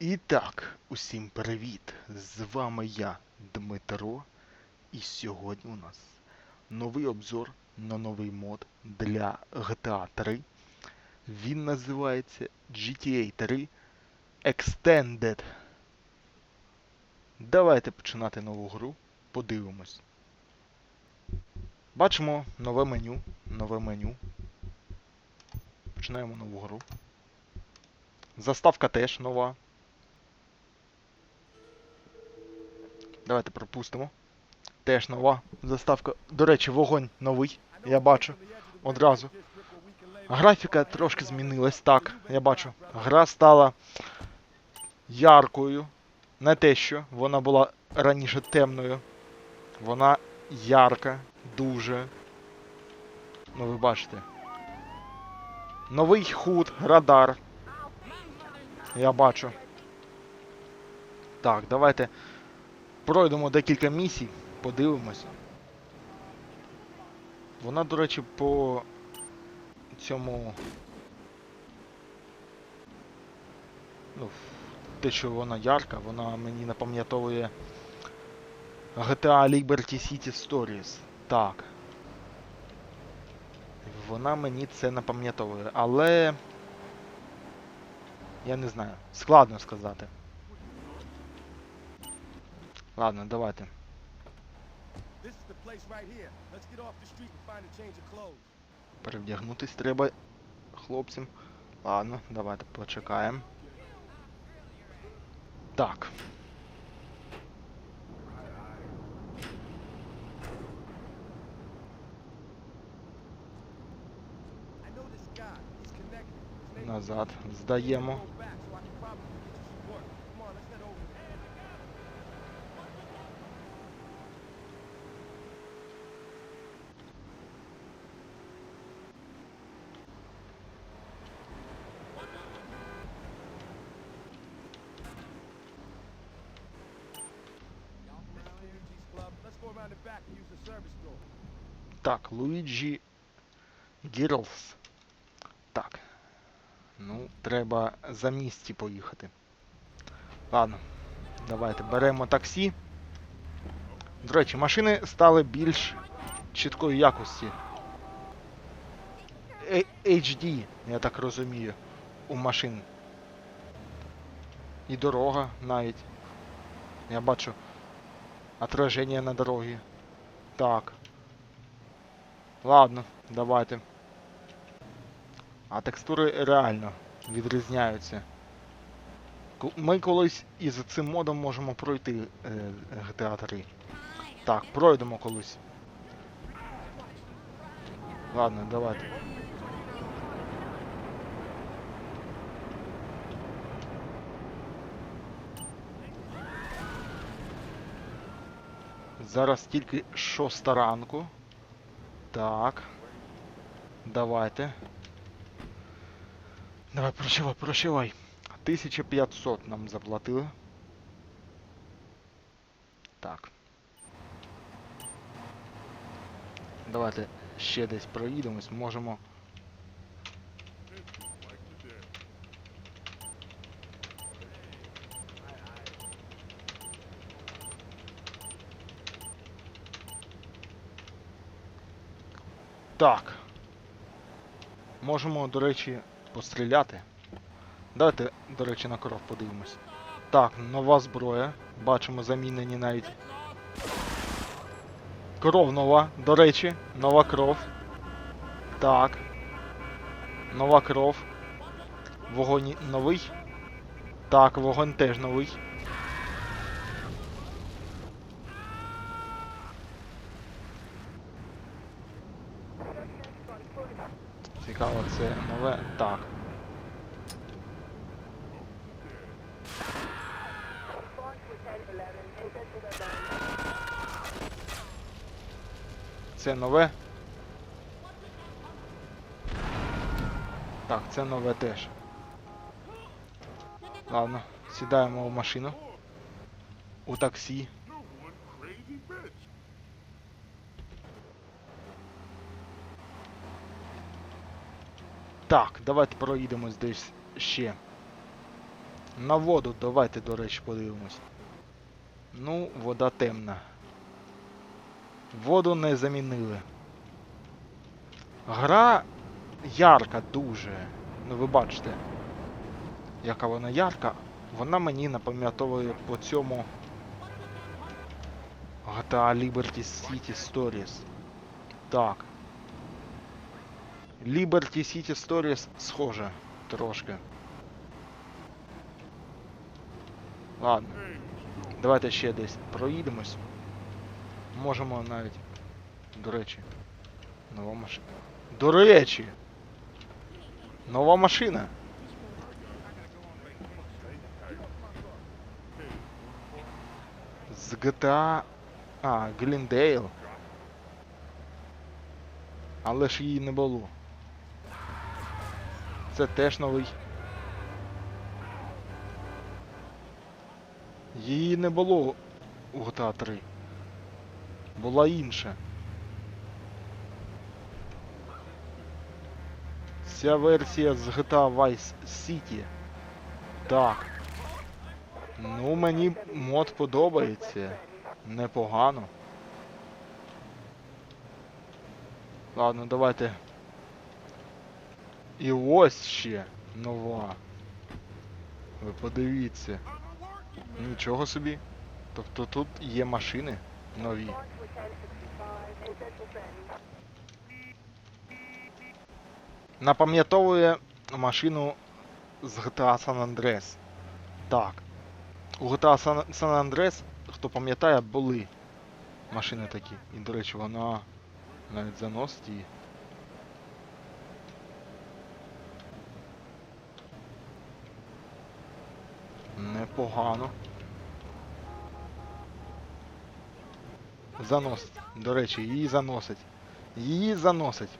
І так, усім привіт! З вами я, Дмитро, і сьогодні у нас новий обзор на новий мод для GTA 3. Він називається GTA 3 Extended. Давайте починати нову гру, подивимось. Бачимо нове меню, нове меню. Починаємо нову гру. Заставка теж нова. Давайте пропустимо. Теж нова заставка. До речі, вогонь новий. Я бачу. Одразу. Графіка трошки змінилась, так, я бачу. Гра стала яркою. Не те, що вона була раніше темною. Вона ярка, дуже. Ну ви бачите. Новий худ, радар. Я бачу. Так, давайте пройдемо декілька місій, подивимося. Вона, до речі, по цьому. Ну, те, що вона ярка, вона мені напам'ятовує GTA Liberty City Stories. Так. Вона мені це напам'ятовує, але. Я не знаю. Складно сказати. Of clothes. Перевдягнутись треба хлопцям. Ладно, давайте почекаємо. Так. I know Так, Луїджі Гірлс. Так. Ну, треба за місті поїхати. Ладно, давайте беремо таксі. До речі, машини стали більш чіткої якості. Е- HD, я так розумію, у машин. І дорога навіть. Я бачу отраження на дорогі. Так. Ладно, давайте. А текстури реально відрізняються. Ми колись із цим модом можемо пройти е, GTA 3. Так, пройдемо колись. Ладно, давайте. Зараз тільки шоста ранку. Так. Давайте. Давай, прощавай, прощавай. 1500 нам заплатили. Так. Давайте ще десь проїдемось, можемо. Так. Можемо, до речі, постріляти. Давайте, до речі, на кров подивимось. Так, нова зброя. Бачимо замінені навіть. Кров нова, до речі, нова кров. Так. Нова кров. Вогонь новий. Так, вогонь теж новий. Цікаво, це нове. Так. Це нове. Так, це нове теж. Ладно, сідаємо в машину. У таксі. Так, давайте проїдемось десь ще. На воду давайте, до речі, подивимось. Ну, вода темна. Воду не замінили. Гра ярка дуже. Ну ви бачите, яка вона ярка. Вона мені напам'ятовує по цьому GTA Liberty City Stories. Так. Liberty City Stories схоже трошки. Ладно. Давайте ще десь проїдемось. Можемо навіть. До речі. Нова машина. До речі! Нова машина. З GTA. А, Гліндейл. Але ж її не було. Це теж новий. Її не було у GTA 3. Була інша. Ця версія з GTA Vice City. Так. Ну, мені мод подобається. Непогано. Ладно, давайте. І ось ще нова. Ви подивіться. Нічого собі. Тобто тут є машини нові. Напам'ятовує машину з GTA San Andreas. Так. У GTA San, Andreas, хто пам'ятає, були машини такі. І, до речі, вона навіть заносить її. Непогано. Заносить. До речі, її заносить. Її заносить.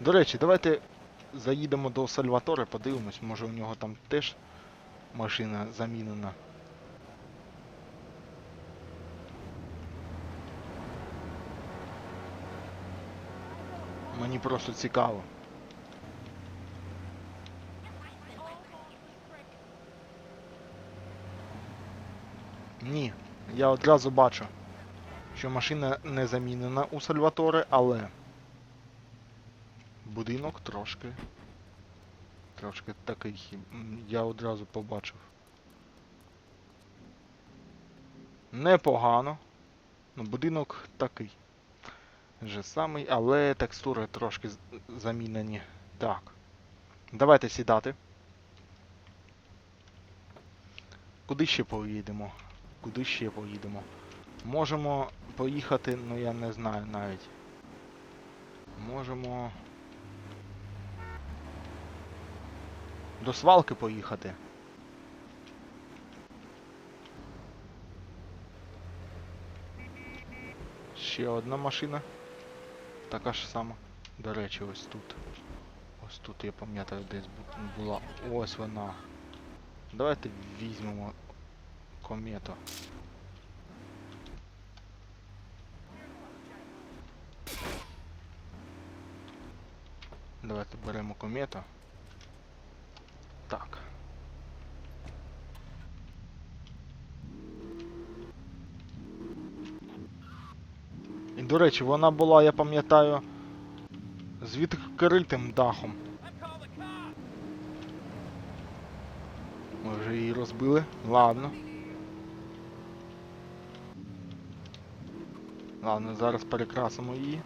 До речі, давайте заїдемо до Сальватори, подивимось, може у нього там теж машина замінена. Мені просто цікаво. Ні, я одразу бачу, що машина не замінена у Сальваторе, але будинок трошки. Трошки такий. Я одразу побачив. Непогано. Ну, будинок такий. Же самий, але текстури трошки замінені. Так. Давайте сідати. Куди ще поїдемо? Куди ще поїдемо? Можемо поїхати, ну я не знаю навіть. Можемо. До свалки поїхати. Ще одна машина. Така ж сама. До речі, ось тут. Ось тут я пам'ятаю десь була. Ось вона. Давайте візьмемо комету. Давайте беремо комету. Так. І до речі, вона була, я пам'ятаю, з відкритим дахом. Ми вже її розбили. Ладно. Ладно, зараз перекрасимо її.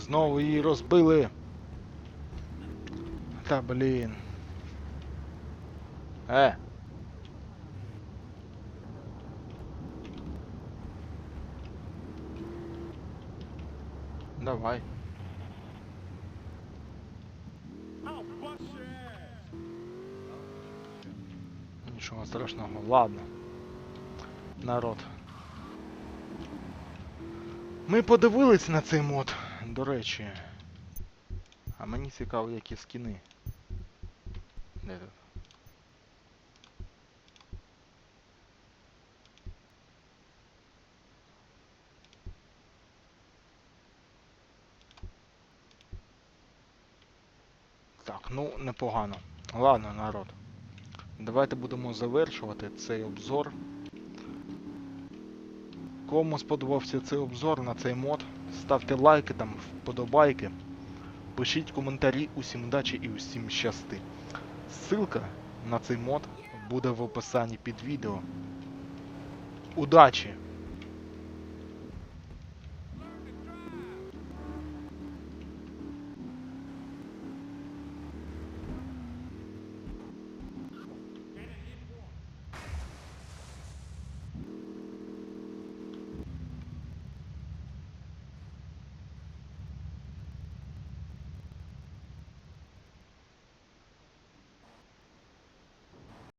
Знову її розбили. Та блін. Е. Давай. Нічого страшного, ладно. Народ. Ми подивились на цей мод до речі. А мені цікаво, які скіни. Де тут? Так, ну непогано. Ладно, народ. Давайте будемо завершувати цей обзор. Кому сподобався цей обзор на цей мод, ставте лайки там, вподобайки. Пишіть коментарі, усім удачі і усім щасти. Ссылка на цей мод буде в описанні під відео. Удачі!